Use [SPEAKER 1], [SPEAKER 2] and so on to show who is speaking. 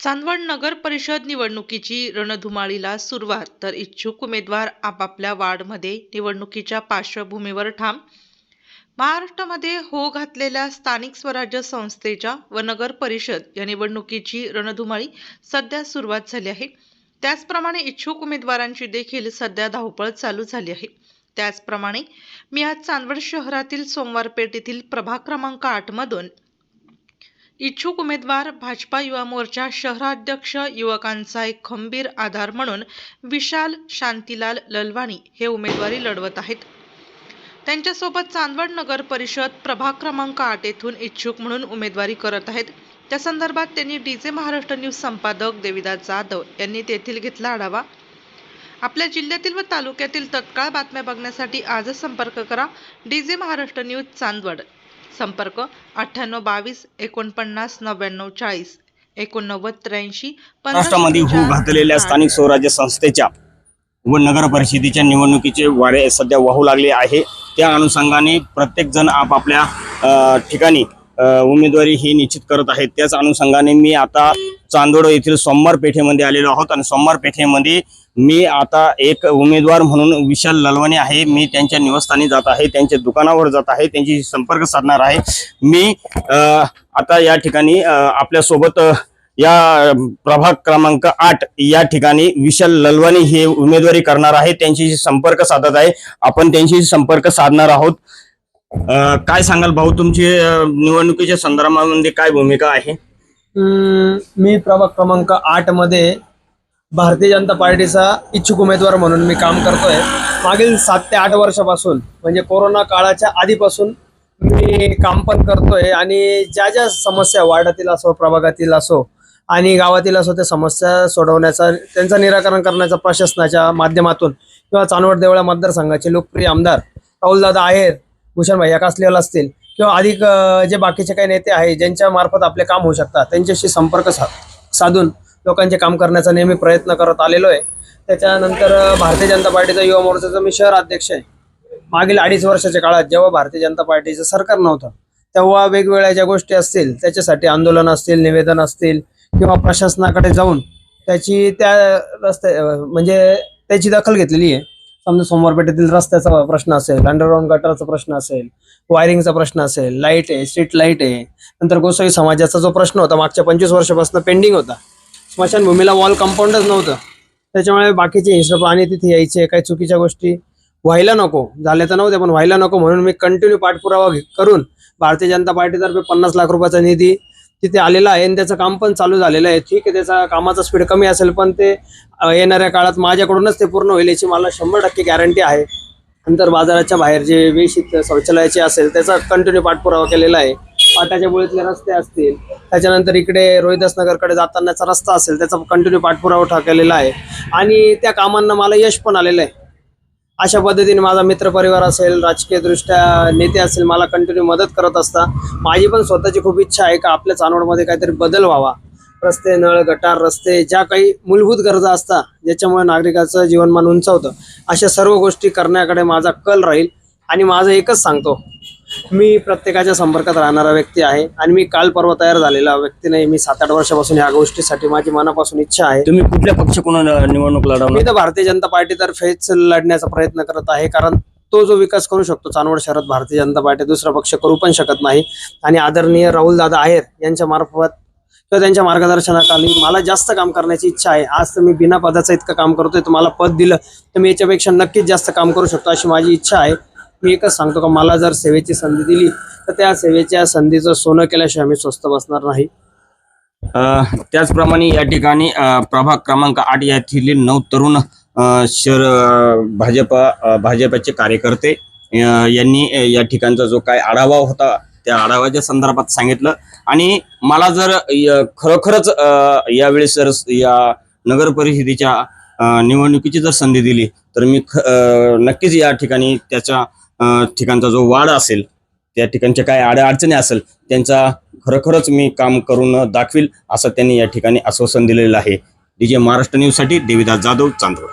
[SPEAKER 1] चांदवड नगर परिषद निवडणुकीची रणधुमाळीला सुरुवात. तर इच्छुक उमेदवार आपापल्या वार्डमध्ये निवडणुकीच्या पार्श्वभूमीवर ठाम. महाराष्ट्रामध्ये हो घातलेल्या स्थानिक स्वराज्य संस्थेच्या व नगर परिषद या निवडणुकीची रणधुमाळी सध्या सुरुवात झाली आहे. त्याचप्रमाणे इच्छुक उमेदवारांची देखील सध्या धावपळ चालू झाली आहे. त्याचप्रमाणे मी आज चांदवड शहरातील सोमवारपेठ येथील प्रभाग क्रमांक आठमधून इच्छुक उमेदवार भाजपा युवा मोर्चा शहराध्यक्ष युवकांचा एक खंबीर आधार म्हणून विशाल शांतीलाल ललवाणी हे उमेदवारी लढवत आहेत. त्यांच्यासोबत चांदवड नगर परिषद प्रभाग क्रमांक आठ येथून इच्छुक म्हणून उमेदवारी करत आहेत. त्या संदर्भात त्यांनी डीजे महाराष्ट्र न्यूज संपादक देविदास जाधव यांनी तेथील घेतला आढावा. आपल्या जिल्ह्यातील व तालुक्यातील तत्काळ बातम्या बघण्यासाठी आजच संपर्क करा. DJ Maharashtra news Chandwad. संपर्क अठ्ठ्याण्णव बावीस एकोणपन्नास नव्याण्णव चाळीस एकोणनव्वद त्र्याऐंशी
[SPEAKER 2] महाराष्ट्रामध्ये होऊ घातलेल्या स्थानिक स्वराज्य संस्थेच्या व नगर परिषदेच्या निवडणुकीचे वारे सध्या वाहू लागले आहे. त्या अनुषंगाने प्रत्येक जण आपापल्या ठिकाणी उमेदवारी ही निश्चित करत आहेत. त्याच अनुषंगाने मी आता चांदोड येथील सोमवार पेठेमध्ये आलेलो आहोत आणि सोमवार पेठेमध्ये मी आता एक उमेदवार म्हणून विशाल ललवणे आहे. मी त्यांच्या निवासस्थानी जात आहे त्यांच्या दुकानावर जात आहे त्यांची संपर्क साधणार आहे. मी आता या ठिकाणी आपल्यासोबत या प्रभाग क्रमांक आठ या ठिकाणी विशाल ललवाणी हे उमेदवारी करणार आहे. त्यांच्याशी संपर्क साधत आहे. आपण त्यांच्याशी संपर्क साधणार आहोत. काय सांगाल भाऊ तुमची निवडणुकीच्या संदर्भामध्ये काय भूमिका आहे?
[SPEAKER 3] मी प्रभाग क्रमांक आठमध्ये भारतीय जनता पार्टीचा इच्छुक उमेदवार म्हणून मी काम करतोय. मागील सात ते आठ वर्षापासून म्हणजे कोरोना काळाच्या आधीपासून मी काम पण करतोय आणि ज्या ज्या समस्या वार्डातील असो प्रभागातील असो आणि गावातील असो त्या समस्या सोडवण्याचा त्यांचं निराकरण करण्याचा प्रशासनाच्या माध्यमातून किंवा चांदवड देवळा मतदारसंघाचे लोकप्रिय आमदार राहुलदादा आहेर भूषण भैया कासलेवाल असतील किंवा अधिक जे बाकीचे काही नेते आहे ज्यांच्या मार्फत आपले काम होऊ शकतात त्यांच्याशी संपर्क सा साधून लोकांचे काम करण्याचा नेहमी प्रयत्न करत आलेलो आहे. त्याच्यानंतर भारतीय जनता पार्टीचा युवा मोर्चाचा मी शहर अध्यक्ष आहे. मागील अडीच वर्षाच्या काळात जेव्हा भारतीय जनता पार्टीचं सरकार नव्हतं तेव्हा वेगवेगळ्या ज्या गोष्टी असतील त्याच्यासाठी आंदोलन असतील निवेदन असतील किंवा प्रशासनाकडे जाऊन त्याची त्या रस्ते म्हणजे त्याची दखल घेतलेली आहे. समजा सोमवारपेठेतील रस्त्याचा प्रश्न असेल अंडरग्राऊंड गटरचा प्रश्न असेल वायरिंगचा प्रश्न असेल लाइट आहे स्ट्रीट लाइट आहे. नंतर गोसाई समाजाचा जो प्रश्न होता मागच्या पंचवीस वर्षापासून पेंडिंग होता. स्मशानभूमीला वॉल कंपाऊंडच नव्हतं. त्याच्यामुळे बाकीचे हिशोब आणि तिथे यायचे काही चुकीच्या गोष्टी व्हायला नको. झाले तर नव्हते पण व्हायला नको म्हणून मी कंटिन्यू पाठपुरावा करून भारतीय जनता पार्टीतर्फे पन्नास लाख रुपयाचा निधी तिथे आलेला आहे. आणि त्याचं काम पण चालू झालेलं आहे. ठीक आहे त्याचा कामाचा स्पीड कमी असेल पण ते येणाऱ्या काळात माझ्याकडूनच ते पूर्ण होईल याची मला शंभर टक्के गॅरंटी आहे. नंतर बाजाराच्या बाहेर जे वेशित शौचालयाचे असेल त्याचा कंटिन्यू पाठपुरावा केलेला आहे. पाटाच्या बुळीतले रस्ते असतील. त्याच्यानंतर इकडे रोहिदास नगरकडे जातानाचा रस्ता असेल त्याचा कंटिन्यू पाठपुरावा केलेला आहे. आणि त्या कामांना मला यश पण आलेलं आहे. अशा पद्धतीने माझा मित्रपरिवार असेल राजकीयदृष्ट्या नेते असेल मला कंटिन्यू मदत करत असता. माझी पण स्वतःची खूप इच्छा आहे का आपल्या चांदवडमध्ये काहीतरी बदल व्हावा. रस्ते नळ गटार रस्ते ज्या काही मूलभूत गरजा असतात ज्याच्यामुळे नागरिकाचं जीवनमान उंचावतं अशा सर्व गोष्टी करण्याकडे माझा कल राहील. आणि माझं एकच सांगतो मी प्रत्येकाच्या संपर्कात राहणारा व्यक्ती आहे आणि मी काल परवा तयार झालेला व्यक्ती नाही. मी सात आठ वर्षापासून या गोष्टीसाठी माझी मनापासून इच्छा आहे.
[SPEAKER 2] तुम्ही कुठल्या पक्षाकडून अ, निवडणूक
[SPEAKER 3] मी
[SPEAKER 2] लढवणार
[SPEAKER 3] तर भारतीय जनता पार्टीतर्फेच लढण्याचा प्रयत्न करत आहे कारण तो जो विकास करू शकतो चांदवड शहरात भारतीय जनता पार्टी दुसरा पक्ष करू पण शकत नाही. आणि आदरणीय राहुल दादा आहेर यांच्या मार्फत किंवा त्यांच्या मार्गदर्शनाखाली मला जास्त काम करण्याची इच्छा आहे. आज तर मी बिना पदाचं इतकं काम करतोय तर मला पद दिलं तर मी याच्यापेक्षा नक्कीच जास्त काम करू शकतो अशी माझी इच्छा आहे. मी एकच सांगतो का मला जर सेवेची संधी दिली तर त्या सेवेच्या संधीचं सोनं केल्याशिवाय मी स्वस्त बसणार नाही.
[SPEAKER 2] त्याचप्रमाणे या ठिकाणी प्रभाग क्रमांक आठ यातील नऊ तरुण शहर भाजप भाजपचे कार्यकर्ते यांनी या ठिकाणचा जो काय आढावा होता त्या आढावाच्या संदर्भात सांगितलं. आणि मला जर य- खरोखरच यावेळेस जर या नगर परिषदेच्या निवडणुकीची जर संधी दिली तर मी ख- नक्कीच या ठिकाणी त्याच्या ठिकाणचा जो वाढ असेल त्या ठिकाणच्या काय आड्या अडचणी असेल त्यांचा खरोखरच मी काम करून दाखवील असं त्यांनी या ठिकाणी आश्वासन दिलेलं आहे. डीजे महाराष्ट्र न्यूजसाठी देविदास जाधव चांदवड.